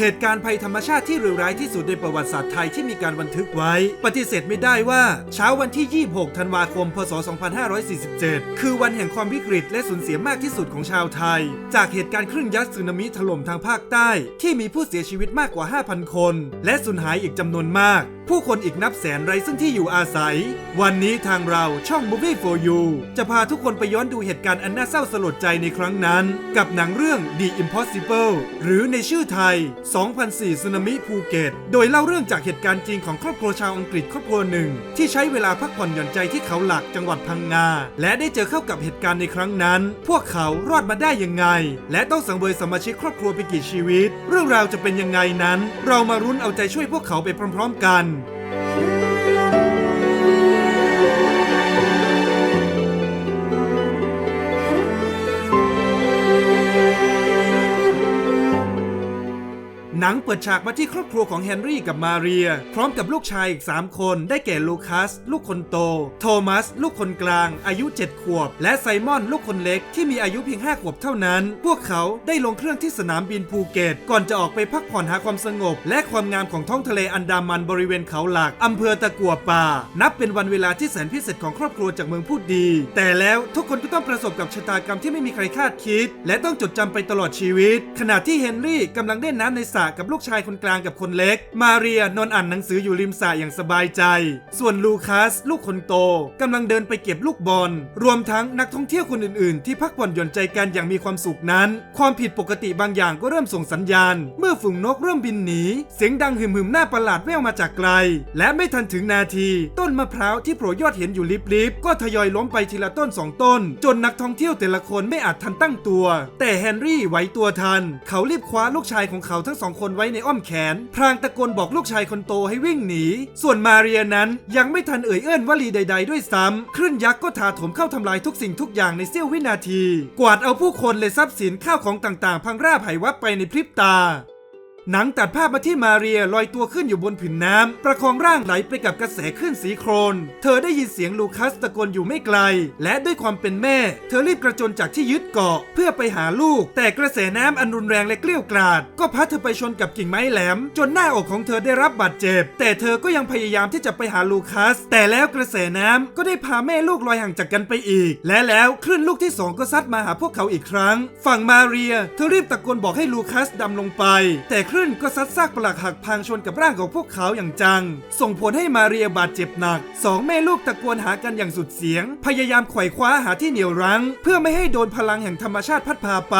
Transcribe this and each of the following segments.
เหตุการณ์ภัยธรรมชาติที่เลวร้ายที่สุดในประวัติศาสตร์ไทยที่มีการบันทึกไว้ ปฏิเสธไม่ได้ว่าเช้าวันที่ 26 ธันวาคม พศ 2547 คือวันแห่งความวิกฤตและสูญเสียมากที่สุดของชาวไทย จากเหตุการณ์คลื่นยักษ์สึนามิถล่มทางภาคใต้ ที่มีผู้เสียชีวิตมากกว่า 5,000 คน และสูญหายอีกจำนวนมาก ผู้คนอีกนับแสนไร้ซึ่งที่อยู่อาศัย วันนี้ทางเราช่อง Movie for You จะพาทุกคนไปย้อนดูเหตุการณ์อันน่าเศร้าสลดใจในครั้งนั้น กับหนังเรื่อง The Impossible หรือในชื่อไทย 2004สึนามิภูเก็ต โดยเล่าเรื่องจากเหตุการณ์จริงของครอบครัวชาวอังกฤษครอบครัวหนึ่ง ที่ใช้เวลาพักผ่อนหย่อนใจที่เขาหลักจังหวัดพังงา และได้เจอเข้ากับเหตุการณ์ในครั้งนั้น พวกเขารอดมาได้ยังไง และต้องสังเวยสมาชิกครอบครัวไปกี่ชีวิต เรื่องราวจะเป็นยังไงนั้น เรามารุ้นเอาใจช่วยพวกเขาไปพร้อม ๆ กัน เปิดฉากมาที่ครอบครัวของเฮนรี่กับมาเรีย พร้อมกับลูกชายอีก 3 คน ได้แก่ลูคัส ลูกคนโต โทมัส ลูกคนกลาง อายุ 7 ขวบ และไซมอน ลูกคนเล็กที่มีอายุเพียง 5 ขวบเท่านั้น พวกเขาได้ลงเครื่องที่สนามบินภูเก็ต ก่อนจะออกไปพักผ่อนหาความสงบ และความงามของท้องทะเลอันดามันบริเวณเขาหลักอำเภอตะกัวป่า นับเป็นวันเวลาที่แสนพิเศษของครอบครัวจากเมืองพูดดี แต่แล้วทุกคนก็ต้องประสบกับชะตากรรมที่ไม่มีใครคาดคิด และต้องจดจำไปตลอดชีวิต ขณะที่เฮนรี่กำลังเล่นน้ำในสระกับลูกกชายคนกลางกับคนเล็ก มาเรียนอนอ่านหนังสืออยู่ริมสระอย่างสบายใจ ส่วนลูคัส ลูกคนโตกำลังเดินไปเก็บลูกบอล รวมทั้งนักท่องเที่ยวคนอื่นๆ ที่พักผ่อนหย่อนใจกันอย่างมีความสุขนั้น ความผิดปกติบางอย่างก็เริ่มส่งสัญญาณ เมื่อฝูงนกเริ่มบินหนี เสียงดังหึมๆหน้าประหลาดแว่วมาจากไกล และไม่ทันถึงนาที ต้นมะพร้าวที่โผล่ยอดเห็นอยู่ลิบๆก็ทยอยล้มไปทีละต้นสองต้น จนนักท่องเที่ยวแต่ละคนไม่อาจทันตั้งตัว แต่แฮนรี่ไหวตัวทัน เขารีบคว้าลูกชายของเขาทั้งสองคนไว้ในอ้อมแขน พรางตะโกนบอกลูกชายคนโตให้วิ่งหนี ส่วนมาเรียนั้นยังไม่ทันเอ่ยเอื้อนวลีใด ๆ ด้วยซ้ำคลื่นยักษ์ก็ถาโถมเข้าทำลายทุกสิ่งทุกอย่างในเสี้ยววินาที กวาดเอาผู้คนและทรัพย์สินข้าวของต่างๆ พังราบหายวับไปในพริบตา หนังตัดภาพมาที่มาเรียลอยตัวขึ้นอยู่บนผืนน้ำ ประคองร่างไหลไปกับกระแสคลื่นสีโครน เธอได้ยินเสียงลูคัสตะโกนอยู่ไม่ไกล และด้วยความเป็นแม่ เธอรีบกระโจนจากที่ยึดเกาะ เพื่อไปหาลูก แต่กระแสน้ำอันรุนแรงและเกลี้ยวกราดก็พัดเธอไปชนกับกิ่งไม้แหลม จนหน้าอกของเธอได้รับบาดเจ็บ แต่เธอก็ยังพยายามที่จะไปหาลูคัส แต่แล้วกระแสน้ำก็ได้พาแม่ลูกลอยห่างจากกันไปอีก และแล้วคลื่นลูกที่สองก็ซัดมาหาพวกเขาอีกครั้ง ฝั่งมาเรีย เธอรีบตะโกนบอกให้ลูคัสดำลงไป แต่คลื่นก็ซัดซากปลักหักพังชนกับร่างของพวกเขาอย่างจัง ส่งผลให้มาเรียบาดเจ็บหนักสองแม่ลูกตะโกนหากันอย่างสุดเสียง พยายามไขว่คว้าหาที่เหนี่ยวรั้ง เพื่อไม่ให้โดนพลังแห่งธรรมชาติพัดพาไป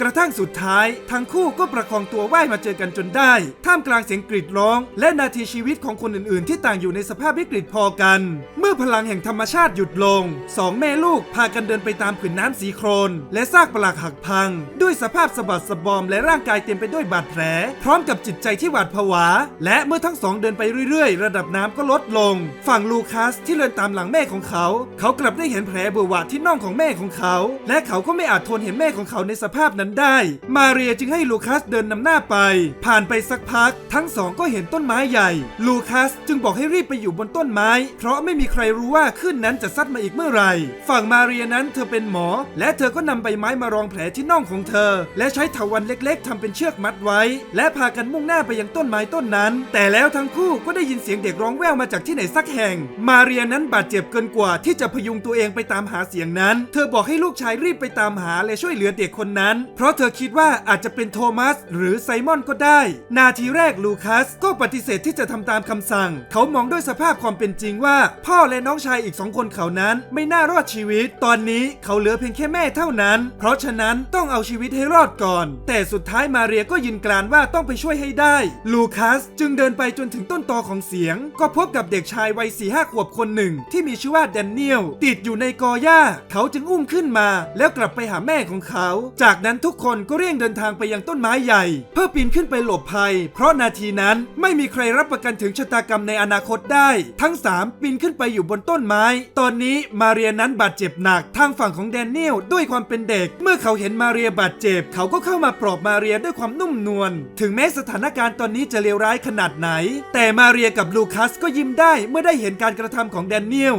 กระทั่งสุดท้าย ทั้งคู่ก็ประคองตัวว่ายมาเจอกันจนได้ ท่ามกลางเสียงกรีดร้อง และนาทีชีวิตของคนอื่นๆ ที่ต่างอยู่ในสภาพวิกฤตพอกัน เมื่อพลังแห่งธรรมชาติหยุดลงสองแม่ลูกพากันเดินไปตามผืนน้ำสีโครนและซากปลักหักพัง ด้วยสภาพสะบัดสะบอมและร่างกายเต็มไปด้วยบาดแผลพร้อมกับจิตใจที่หวาดผวา และเมื่อทั้งสองเดินไปเรื่อยๆ ระดับน้ำก็ลดลง ฝั่งลูคัสที่เดินตามหลังแม่ของเขา เขากลับได้เห็นแผลเบอร์วะที่น่องของแม่ของเขา และเขาก็ไม่อาจทนเห็นแม่ของเขาในสภาพนั้นได้ มาเรียจึงให้ลูคัสเดินนำหน้าไป ผ่านไปสักพัก ทั้งสองก็เห็นต้นไม้ใหญ่ ลูคัสจึงบอกให้รีบไปอยู่บนต้นไม้ เพราะไม่มีใครรู้ว่าขึ้นนั้นจะซัดมาอีกเมื่อไหร่ ฝั่งมาเรียนั้นเธอเป็นหมอ และเธอก็นำใบไม้มารองแผลที่น่องของเธอ และใช้ถาวันเล็ก ๆทำเป็นเชือกมัดไว้ และพากันมุ่งหน้าไปยังต้นไม้ต้นนั้น แต่แล้วทั้งคู่ก็ได้ยินเสียงเด็กร้องแว่วมาจากที่ไหนสักแห่ง มาเรียนั้นบาดเจ็บเกินกว่าที่จะพยุงตัวเองไปตามหาเสียงนั้น เธอบอกให้ลูกชายรีบไปตามหาและช่วยเหลือเด็กคนนั้น เพราะเธอคิดว่าอาจจะเป็นโทมัสหรือไซมอนก็ได้ นาทีแรกลูคัสก็ปฏิเสธที่จะทำตามคำสั่ง เขามองด้วยสภาพความเป็นจริงว่า พ่อและน้องชายอีกสองคนเขานั้น ไม่น่ารอดชีวิต ตอนนี้เขาเหลือเพียงแค่แม่เท่านั้น เพราะฉะนั้นต้องเอาชีวิตให้รอดก่อน แต่สุดท้ายมาเรียก็ยืนกรานว่าต้องไปช่วยให้ได้ ลูคัสจึงเดินไปจนถึงต้นตอของเสียง ก็พบกับเด็กชายวัยสี่ห้าขวบคนหนึ่ง ที่มีชื่อว่าแดเนียลติดอยู่ในกอหญ้า เขาจึงอุ้มขึ้นมา แล้วกลับไปหาแม่ของเขา จากนั้นทุกคนก็เร่งเดินทางไปยังต้นไม้ใหญ่ เพื่อปีนขึ้นไปหลบภัย เพราะนาทีนั้นไม่มีใครรับประกันถึงชะตากรรมในอนาคตได้ ทั้งสามปีนขึ้นไปอยู่บนต้นไม้ ตอนนี้มาเรียนั้นบาดเจ็บหนัก ทางฝั่งของแดเนียลด้วยความเป็นเด็ก เมื่อเขาเห็นมาเรียบาดเจ็บ เขาก็เข้ามาปลอบมาเรียด้วยความนุ่มนวลถึงแม้สถานการณ์ตอนนี้จะเลวร้ายขนาดไหน แต่มาเรียกับลูคัสก็ยิ้มได้เมื่อได้เห็นการกระทำของแดเนียล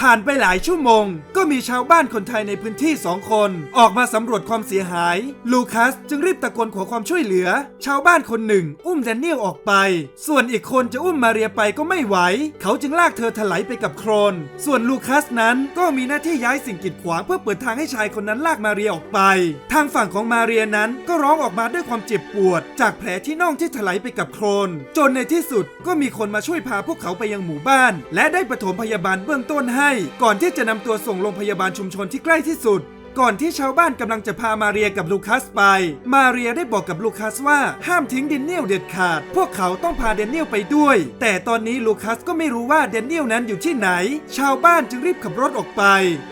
ผ่านไปหลายชั่วโมง ก็มีชาวบ้านคนไทยในพื้นที่สองคน ออกมาสำรวจความเสียหาย ลูคัสจึงรีบตะโกนขอความช่วยเหลือ ชาวบ้านคนหนึ่ง อุ้มแดเนียลออกไป ส่วนอีกคนจะอุ้มมาเรียไปก็ไม่ไหว เขาจึงลากเธอถลายไปกับโครน ส่วนลูคัสนั้นก็มีหน้าที่ย้ายสิ่งกีดขวางเพื่อเปิดทางให้ชายคนนั้นลากมาเรียออกไป ทางฝั่งของมาเรียนั้นก็ร้องออกมาด้วยความเจ็บปวด จากแผลที่น่องที่ถลายไปกับโครน จนในที่สุดก็มีคนมาช่วยพาพวกเขาไปยังหมู่บ้าน และได้ปฐมพยาบาลเบื้องต้นให้ก่อนที่จะนำตัวส่งโรงพยาบาลชุมชนที่ใกล้ที่สุด ก่อนที่ชาวบ้านกำลังจะพามาเรียกับลูคัสไป มาเรียได้บอกกับลูคัสว่าห้ามทิ้งเดนเนียลเด็ดขาด พวกเขาต้องพาเดนเนียลไปด้วย แต่ตอนนี้ลูคัสก็ไม่รู้ว่าเดนเนียลนั้นอยู่ที่ไหน ชาวบ้านจึงรีบขับรถออกไป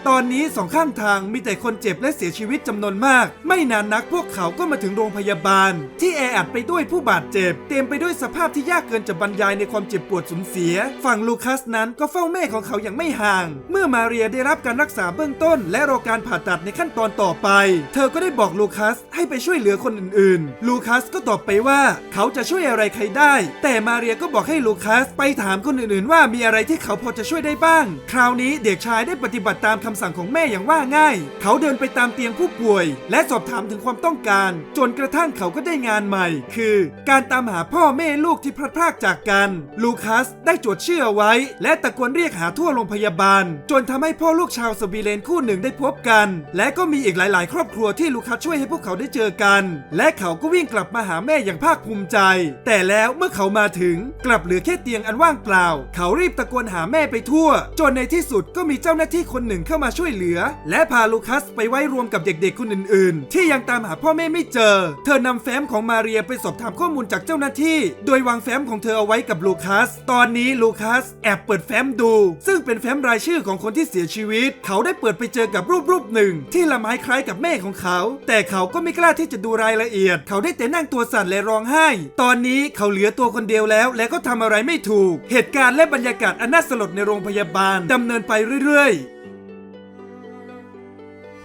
ตอนนี้สองข้างทางมีแต่คนเจ็บและเสียชีวิตจำนวนมาก ไม่นานนักพวกเขาก็มาถึงโรงพยาบาล ที่แออัดไปด้วยผู้บาดเจ็บ เต็มไปด้วยสภาพที่ยากเกินจะบรรยายในความเจ็บปวดสูญเสีย ฝั่งลูคัสนั้นก็เฝ้าแม่ของเขาอย่างไม่ห่าง เมื่อมาเรียได้รับการรักษาเบื้องต้น และรอการผ่าตัดในขั้นตอนต่อไป เธอก็ได้บอกลูคัสให้ไปช่วยเหลือคนอื่นๆ ลูคัสก็ตอบไปว่าเขาจะช่วยอะไรใครได้ แต่มาเรียก็บอกให้ลูคัสไปถามคนอื่นๆ ว่ามีอะไรที่เขาพอจะช่วยได้บ้าง คราวนี้เด็กชายได้ปฏิบัติตามคำสั่งของแม่อย่างว่าง่าย เขาเดินไปตามเตียงผู้ป่วย และสอบถามถึงความต้องการ จนกระทั่งเขาก็ได้งานใหม่ คือ การตามหาพ่อแม่ลูกที่พลัดพรากจากกัน ลูคัสได้จดชื่อเอาไว้ และตะโกนเรียกหาทั่วโรงพยาบาล จนทำให้พ่อลูกชาวสวีเดนคู่หนึ่งได้พบกัน และและก็มีอีกหลาย ๆ ครอบครัวที่ลูคัสช่วยให้พวกเขาได้เจอกัน และเขาก็วิ่งกลับมาหาแม่อย่างภาคภูมิใจ แต่แล้วเมื่อเขามาถึงกลับเหลือแค่เตียงอันว่างเปล่า เขารีบตะโกนหาแม่ไปทั่ว จนในที่สุดก็มีเจ้าหน้าที่คนหนึ่งเข้ามาช่วยเหลือ และพาลูคัสไปไว้รวมกับเด็ก ๆ คนอื่น ๆ ที่ยังตามหาพ่อแม่ไม่เจอ เธอนำแฟ้มของมาเรียไปสอบถามข้อมูลจากเจ้าหน้าที่ โดยวางแฟ้มของเธอเอาไว้กับลูคัส ตอนนี้ลูคัสแอบเปิดแฟ้มดู ซึ่งเป็นแฟ้มรายชื่อของคนที่เสียชีวิต เขาได้เปิดไปเจอกับรูปรูปหนึ่งที่ละไม้คล้ายกับแม่ของเขา แต่เขาก็ไม่กล้าที่จะดูรายละเอียด เขาได้แต่นั่งตัวสั่นและร้องไห้ ตอนนี้เขาเหลือตัวคนเดียวแล้ว และก็ทำอะไรไม่ถูก เหตุการณ์และบรรยากาศอันน่าสลดในโรงพยาบาลดำเนินไปเรื่อยๆ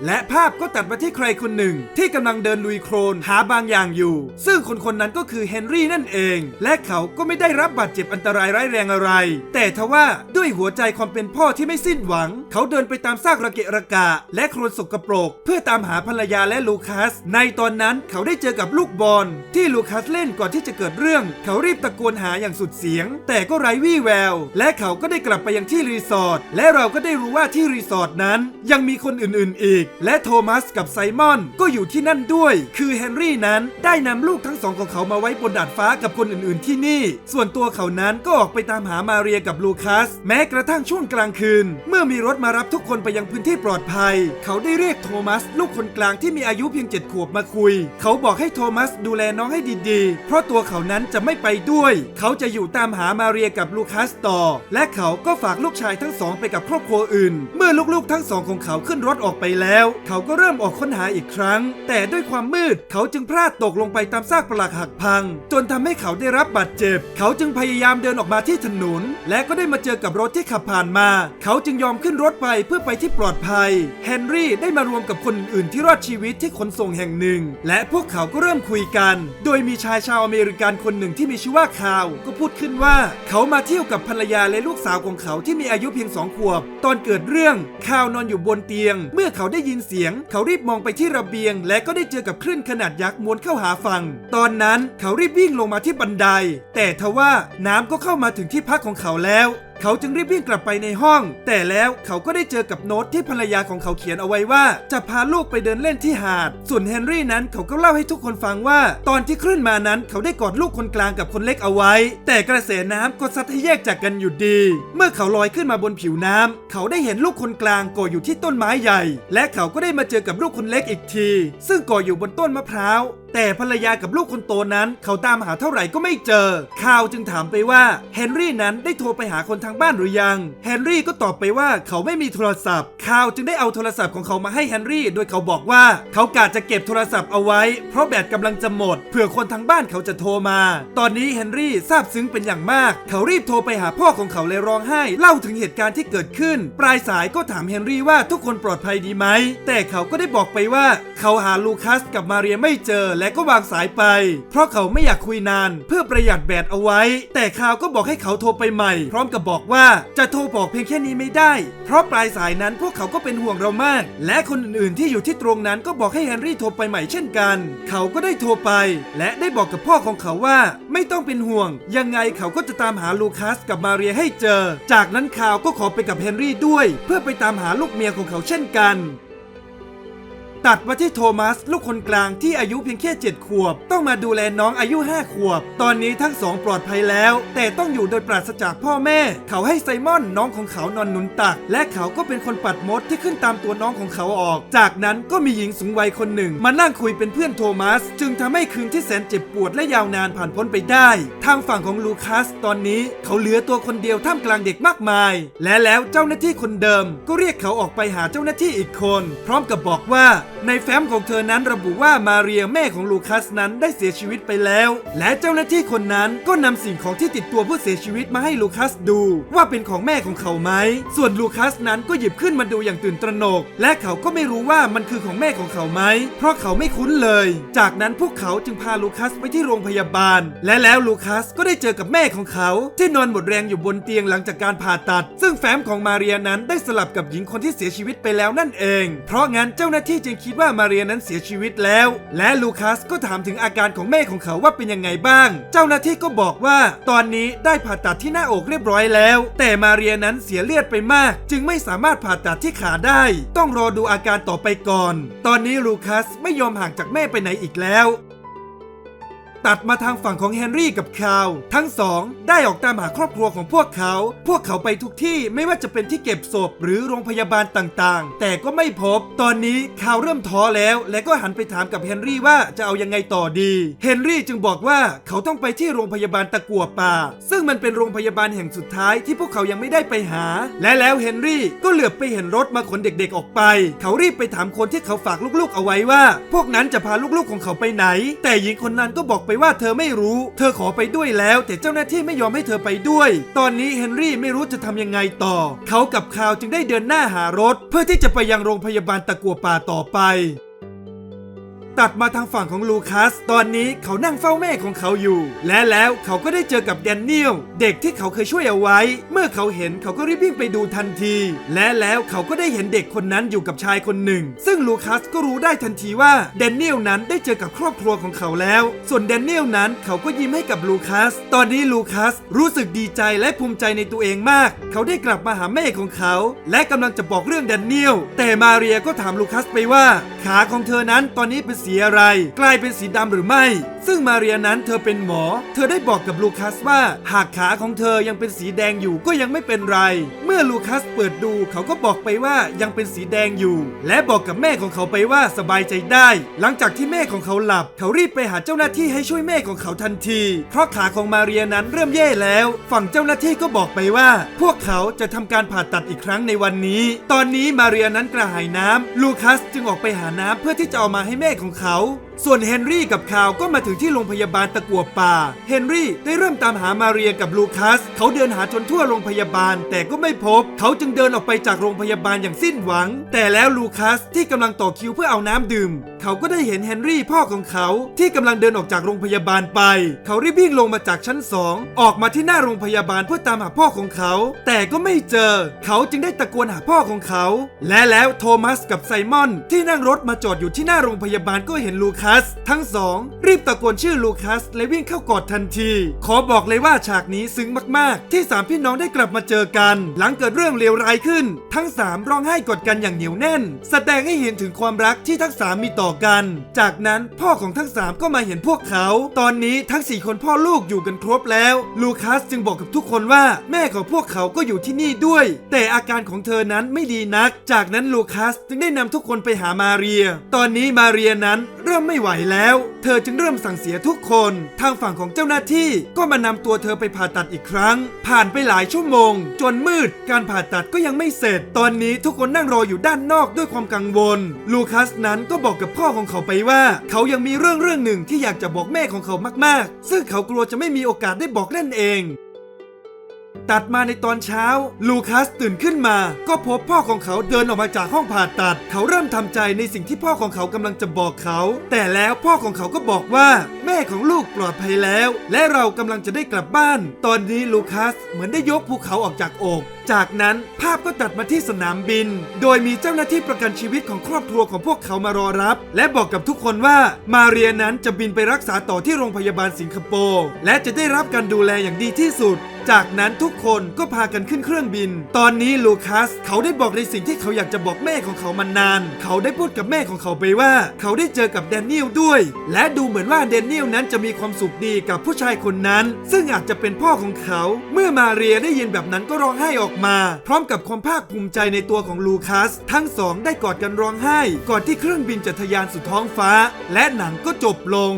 และภาพก็ตัดมาที่ใครคนหนึ่ง ที่กำลังเดินลุยโครนหาบางอย่างอยู่ ซึ่งคนคนนั้นก็คือเฮนรี่นั่นเอง และเขาก็ไม่ได้รับบาดเจ็บอันตรายร้ายแรงอะไร แต่ทว่าด้วยหัวใจความเป็นพ่อที่ไม่สิ้นหวัง เขาเดินไปตามซากระเกะระกะ และโครนสกปรก เพื่อตามหาภรรยาและลูคัส ในตอนนั้นเขาได้เจอกับลูกบอลที่ลูคัสเล่นก่อนที่จะเกิดเรื่อง เขารีบตะโกนหาอย่างสุดเสียง แต่ก็ไร้วี่แวว และเขาก็ได้กลับไปยังที่รีสอร์ทและเราก็ได้รู้ว่าที่รีสอร์ทนั้น ยังมีคนอื่นๆอีกและโทมัสกับไซมอนก็อยู่ที่นั่นด้วย คือเฮนรี่นั้นได้นำลูกทั้งสองของเขามาไว้บนดาดฟ้ากับคนอื่นๆที่นี่ ส่วนตัวเขานั้นก็ออกไปตามหามาเรียกับลูคัส แม้กระทั่งช่วงกลางคืน เมื่อมีรถมารับทุกคนไปยังพื้นที่ปลอดภัย เขาได้เรียกโทมัส ลูกคนกลางที่มีอายุเพียงเจ็ดขวบมาคุย เขาบอกให้โทมัสดูแลน้องให้ดีๆ เพราะตัวเขานั้นจะไม่ไปด้วย เขาจะอยู่ตามหามาเรียกับลูคัสต่อ และเขาก็ฝากลูกชายทั้งสองไปกับครอบครัวอื่น เมื่อลูกๆทั้งสองของเขาขึ้นรถออกไปแล้วเขาก็เริ่มออกค้นหาอีกครั้ง แต่ด้วยความมืดเขาจึงพลาดตกลงไปตามซากปลักหักพัง จนทำให้เขาได้รับบาดเจ็บ เขาจึงพยายามเดินออกมาที่ถนน และก็ได้มาเจอกับรถที่ขับผ่านมา เขาจึงยอมขึ้นรถไปเพื่อไปที่ปลอดภัย เฮนรี่ได้มารวมกับคนอื่นๆที่รอดชีวิตที่ขนส่งแห่งหนึ่ง และพวกเขาก็เริ่มคุยกัน โดยมีชายชาวอเมริกันคนหนึ่งที่มีชื่อว่าคาว ก็พูดขึ้นว่า เขามาเที่ยวกับภรรยาและลูกสาวของเขาที่มีอายุเพียงสองขวบ ตอนเกิดเรื่องคาวนอนอยู่บนเตียง เมื่อเขาได้ยินเสียง เขารีบมองไปที่ระเบียง และก็ได้เจอกับคลื่นขนาดยักษ์ม้วนเข้าหาฝั่ง ตอนนั้นเขารีบวิ่งลงมาที่บันได แต่ทว่าน้ำก็เข้ามาถึงที่พักของเขาแล้ว เขาจึงรีบวิ่งกลับไปในห้อง แต่แล้วเขาก็ได้เจอกับโน้ตที่ภรรยาของเขาเขียนเอาไว้ว่า จะพาลูกไปเดินเล่นที่หาด ส่วนเฮนรี่นั้นเขาก็เล่าให้ทุกคนฟังว่า ตอนที่คลื่นมานั้นเขาได้กอดลูกคนกลางกับคนเล็กเอาไว้ แต่กระแสน้ำก็ซัดให้แยกจากกันอยู่ดี เมื่อเขาลอยขึ้นมาบนผิวน้ำเขาได้เห็นลูกคนกลางก่ออยู่ที่ต้นไม้ใหญ่ และเขาก็ได้มาเจอกับลูกคนเล็กอีกที ซึ่งก่ออยู่บนต้นมะพร้าวแต่ภรรยากับลูกคนโตนั้นเขาตามหาเท่าไหร่ก็ไม่เจอข่าวจึงถามไปว่าเฮนรี่นั้นได้โทรไปหาคนทางบ้านหรือยังเฮนรี่ก็ตอบไปว่าเขาไม่มีโทรศัพท์ข่าวจึงได้เอาโทรศัพท์ของเขามาให้เฮนรี่ โดยเขาบอกว่าเขากะจะเก็บโทรศัพท์เอาไว้ เพราะแบตกำลังจะหมดเผื่อคนทางบ้านเขาจะโทรมา ตอนนี้เฮนรี่ซาบซึ้งเป็นอย่างมาก เขารีบโทรไปหาพ่อของเขาเลยร้องไห้ เล่าถึงเหตุการณ์ที่เกิดขึ้น ปลายสายก็ถามเฮนรี่ว่าทุกคนปลอดภัยดีไหม แต่เขาก็ได้บอกไปว่าเขาหาลูคัสกับมาเรียไม่เจอและก็วางสายไป เพราะเขาไม่อยากคุยนาน เพื่อประหยัดแบตเอาไว้ แต่คาวก็บอกให้เขาโทรไปใหม่ พร้อมกับบอกว่าจะโทรบอกเพียงแค่นี้ไม่ได้ เพราะปลายสายนั้นพวกเขาก็เป็นห่วงเรามาก และคนอื่นๆที่อยู่ที่ตรงนั้นก็บอกให้แฮนรี่โทรไปใหม่เช่นกัน เขาก็ได้โทรไป และได้บอกกับพ่อของเขาว่า ไม่ต้องเป็นห่วง ยังไงเขาก็จะตามหาลูคัสกับมาเรียให้เจอ จากนั้นคาวก็ขอไปกับเฮนรี่ด้วย เพื่อไปตามหาลูกเมียของเขาเช่นกัน ตัดมาที่โทมัส ลูกคนกลางที่อายุเพียงแค่ 7 ขวบ ต้องมาดูแลน้องอายุ 5 ขวบ ตอนนี้ทั้งสองปลอดภัยแล้ว แต่ต้องอยู่โดยปราศจากพ่อแม่ เขาให้ไซมอนน้องของเขานอนหนุนตัก และเขาก็เป็นคนปัดมดที่ขึ้นตามตัวน้องของเขาออก จากนั้นก็มีหญิงสูงวัยคนหนึ่ง มานั่งคุยเป็นเพื่อนโทมัส จึงทำให้คืนที่แสนเจ็บปวดและยาวนานผ่านพ้นไปได้ ทางฝั่งของลูคัสตอนนี้เขาเหลือตัวคนเดียวท่ามกลางเด็กมากมาย และแล้วเจ้าหน้าที่คนเดิม ก็เรียกเขาออกไปหาเจ้าหน้าที่อีกคน พร้อมกับบอกว่า ในแฟ้มของเธอนั้นระบุว่ามาเรียแม่ของลูคัสนั้นได้เสียชีวิตไปแล้ว และเจ้าหน้าที่คนนั้นก็นำสิ่งของที่ติดตัวผู้เสียชีวิตมาให้ลูคัสดู ว่าเป็นของแม่ของเขาไหม ส่วนลูคัสนั้นก็หยิบขึ้นมาดูอย่างตื่นตระหนก และเขาก็ไม่รู้ว่ามันคือของแม่ของเขาไหม เพราะเขาไม่คุ้นเลย จากนั้นพวกเขาจึงพาลูคัสไปที่โรงพยาบาล และแล้วลูคัสก็ได้เจอกับแม่ของเขา ที่นอนหมดแรงอยู่บนเตียงหลังจากการผ่าตัด ซึ่งแฟ้มของมาเรียนั้นได้สลับกับหญิงคนที่เสียชีวิตไปแล้วนั่นเอง เพราะงั้นเจ้าหน้าที่จึงคิดิดว่ามาเรียนั้นเสียชีวิตแล้ว และลูคัสก็ถามถึงอาการของแม่ของเขาว่าเป็นยังไงบ้าง เจ้าหน้าที่ก็บอกว่า ตอนนี้ได้ผ่าตัดที่หน้าอกเรียบร้อยแล้ว แต่มาเรียนั้นเสียเลือดไปมาก จึงไม่สามารถผ่าตัดที่ขาได้ ต้องรอดูอาการต่อไปก่อน ตอนนี้ลูคัสไม่ยอมห่างจากแม่ไปไหนอีกแล้ว ตัดมาทางฝั่งของเฮนรี่กับคาว ทั้งสองได้ออกตามหาครอบครัวของพวกเขา พวกเขาไปทุกที่ไม่ว่าจะเป็นที่เก็บศพหรือโรงพยาบาลต่างๆ แต่ก็ไม่พบ ตอนนี้คาวเริ่มท้อแล้ว และก็หันไปถามกับเฮนรี่ว่าจะเอายังไงต่อดีเฮนรี่จึงบอกว่าเขาต้องไปที่โรงพยาบาลตะกัวป่า ซึ่งมันเป็นโรงพยาบาลแห่งสุดท้ายที่พวกเขายังไม่ได้ไปหา และแล้วเฮนรี่ก็เหลือบไปเห็นรถมาขนเด็กๆออกไป เขารีบไปถามคนที่เขาฝากลูกๆเอาไว้ว่า พวกนั้นจะพาลูกๆของเขาไปไหน แต่หญิงคนนั้นก็บอกไปว่าเธอไม่รู้ เธอขอไปด้วยแล้ว แต่เจ้าหน้าที่ไม่ยอมให้เธอไปด้วย ตอนนี้เฮนรี่ไม่รู้จะทำยังไงต่อ เขากับคาวจึงได้เดินหน้าหารถ เพื่อที่จะไปยังโรงพยาบาลตะกัวป่าต่อไป ตัดมาทางฝั่งของลูคัส ตอนนี้เขานั่งเฝ้าแม่ของเขาอยู่ และแล้วเขาก็ได้เจอกับแดนเนียลเด็กที่เขาเคยช่วยเอาไว้ เมื่อเขาเห็นเขาก็รีบวิ่งไปดูทันที และแล้วเขาก็ได้เห็นเด็กคนนั้นอยู่กับชายคนหนึ่ง ซึ่งลูคัสก็รู้ได้ทันทีว่าแดนเนียลนั้นได้เจอกับครอบครัวของเขาแล้ว ส่วนแดนเนียลนั้นเขาก็ยิ้มให้กับลูคัส ตอนนี้ลูคัสรู้สึกดีใจและภูมิใจในตัวเองมาก เขาได้กลับมาหาแม่ของเขา และกำลังจะบอกเรื่องแดนเนียลแต่มาเรียก็ถามลูคัสไปว่า ขาของเธอนั้นตอนนี้เป็นสีอะไร กลายเป็นสีดำหรือไม่ ซึ่งมาเรียนั้นเธอเป็นหมอ เธอได้บอกกับลูคัสว่า หากขาของเธอยังเป็นสีแดงอยู่ก็ยังไม่เป็นไร เมื่อลูคัสเปิดดูเขาก็บอกไปว่ายังเป็นสีแดงอยู่ และบอกกับแม่ของเขาไปว่าสบายใจได้ หลังจากที่แม่ของเขาหลับ เขารีบไปหาเจ้าหน้าที่ให้ช่วยแม่ของเขาทันที เพราะขาของมาเรียนั้นเริ่มแย่แล้ว ฝั่งเจ้าหน้าที่ก็บอกไปว่า พวกเขาจะทำการผ่าตัดอีกครั้งในวันนี้ ตอนนี้มาเรียนั้นกระหายน้ำลูคัสจึงออกไปหาน้ำเพื่อที่จะเอามาให้แม่ของเขา ส่วนเฮนรี่กับคาวก็มาถึงที่โรงพยาบาลตะกัวป่า เฮนรี่ได้เริ่มตามหามาเรียกับลูคัส เขาเดินหาจนทั่วโรงพยาบาล แต่ก็ไม่พบ เขาจึงเดินออกไปจากโรงพยาบาลอย่างสิ้นหวัง แต่แล้วลูคัสที่กำลังต่อคิวเพื่อเอาน้ำดื่ม เขาก็ได้เห็นเฮนรี่พ่อของเขาที่กำลังเดินออกจากโรงพยาบาลไป เขารีบวิ่งลงมาจากชั้นสองออกมาที่หน้าโรงพยาบาลเพื่อตามหาพ่อของเขา แต่ก็ไม่เจอ เขาจึงได้ตะโกนหาพ่อของเขา และแล้วโทมัสกับไซมอนที่นั่งรถมาจอดอยู่ที่หน้าโรงพยาบาลก็เห็นลูคัสทั้งสองรีบตะโกนชื่อลูคัสและวิ่งเข้ากอดทันที ขอบอกเลยว่าฉากนี้ซึ้งมากๆ ที่สามพี่น้องได้กลับมาเจอกัน หลังเกิดเรื่องเลวร้ายขึ้น ทั้งสามร้องไห้กอดกันอย่างเหนียวแน่น แสดงให้เห็นถึงความรักที่ทั้งสามมีต่อกัน จากนั้นพ่อของทั้งสามก็มาเห็นพวกเขา ตอนนี้ทั้งสี่คนพ่อลูกอยู่กันครบแล้ว ลูคัสจึงบอกกับทุกคนว่าแม่ของพวกเขาก็อยู่ที่นี่ด้วย แต่อาการของเธอนั้นไม่ดีนัก จากนั้นลูคัสจึงได้นำทุกคนไปหามาเรีย ตอนนี้มาเรียนั้นเริ่มไม่ไหวแล้ว เธอจึงเริ่มสั่งเสียทุกคน ทางฝั่งของเจ้าหน้าที่ก็มานำตัวเธอไปผ่าตัดอีกครั้ง ผ่านไปหลายชั่วโมง จนมืดการผ่าตัดก็ยังไม่เสร็จ ตอนนี้ทุกคนนั่งรออยู่ด้านนอกด้วยความกังวล ลูคัสนั้นก็บอกกับพ่อของเขาไปว่า เขายังมีเรื่องเรื่องหนึ่งที่อยากจะบอกแม่ของเขามาก ๆ ซึ่งเขากลัวจะไม่มีโอกาสได้บอกนั่นเอง ตัดมาในตอนเช้า ลูคัสตื่นขึ้นมา ก็พบพ่อของเขาเดินออกมาจากห้องผ่าตัด เขาเริ่มทำใจในสิ่งที่พ่อของเขากำลังจะบอกเขา แต่แล้วพ่อของเขาก็บอกว่า แม่ของลูกปลอดภัยแล้ว และเรากำลังจะได้กลับบ้าน ตอนนี้ลูคัสเหมือนได้ยกภูเขาออกจากอกจากนั้นภาพก็ตัดมาที่สนามบิน โดยมีเจ้าหน้าที่ประกันชีวิตของครอบครัวของพวกเขามารอรับ และบอกกับทุกคนว่ามาเรียนั้นจะบินไปรักษาต่อที่โรงพยาบาลสิงคโปร์และจะได้รับการดูแลอย่างดีที่สุด จากนั้นทุกคนก็พากันขึ้นเครื่องบิน ตอนนี้ลูคัสเขาได้บอกในสิ่งที่เขาอยากจะบอกแม่ของเขามานาน เขาได้พูดกับแม่ของเขาไปว่า เขาได้เจอกับแดเนียลด้วย และดูเหมือนว่าแดเนียลนั้นจะมีความสุขดีกับผู้ชายคนนั้น ซึ่งอาจจะเป็นพ่อของเขา เมื่อมาเรียได้ยินแบบนั้นก็ร้องไห้ออกมา พร้อมกับความภาคภูมิใจในตัวของลูคัส ทั้งสองได้กอดกันร้องไห้ ก่อนที่เครื่องบินจะทะยานสู่ท้องฟ้า และหนังก็จบลง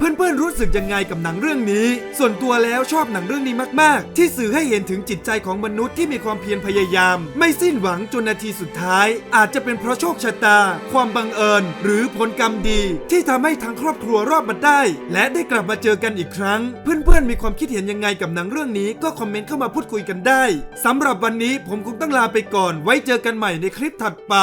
เพื่อนๆรู้สึกยังไงกับหนังเรื่องนี้ ส่วนตัวแล้วชอบหนังเรื่องนี้มากๆ ที่สื่อให้เห็นถึงจิตใจของมนุษย์ที่มีความเพียรพยายาม ไม่สิ้นหวังจนนาทีสุดท้าย อาจจะเป็นเพราะโชคชะตา ความบังเอิญ หรือผลกรรมดี ที่ทำให้ทั้งครอบครัวรอดมาได้ และได้กลับมาเจอกันอีกครั้ง เพื่อนๆมีความคิดเห็นยังไงกับหนังเรื่องนี้ก็คอมเมนต์เข้ามาพูดคุยกันได้สำหรับวันนี้ผมคงต้องลาไปก่อน ไว้เจอกันใหม่ในคลิปถัดไป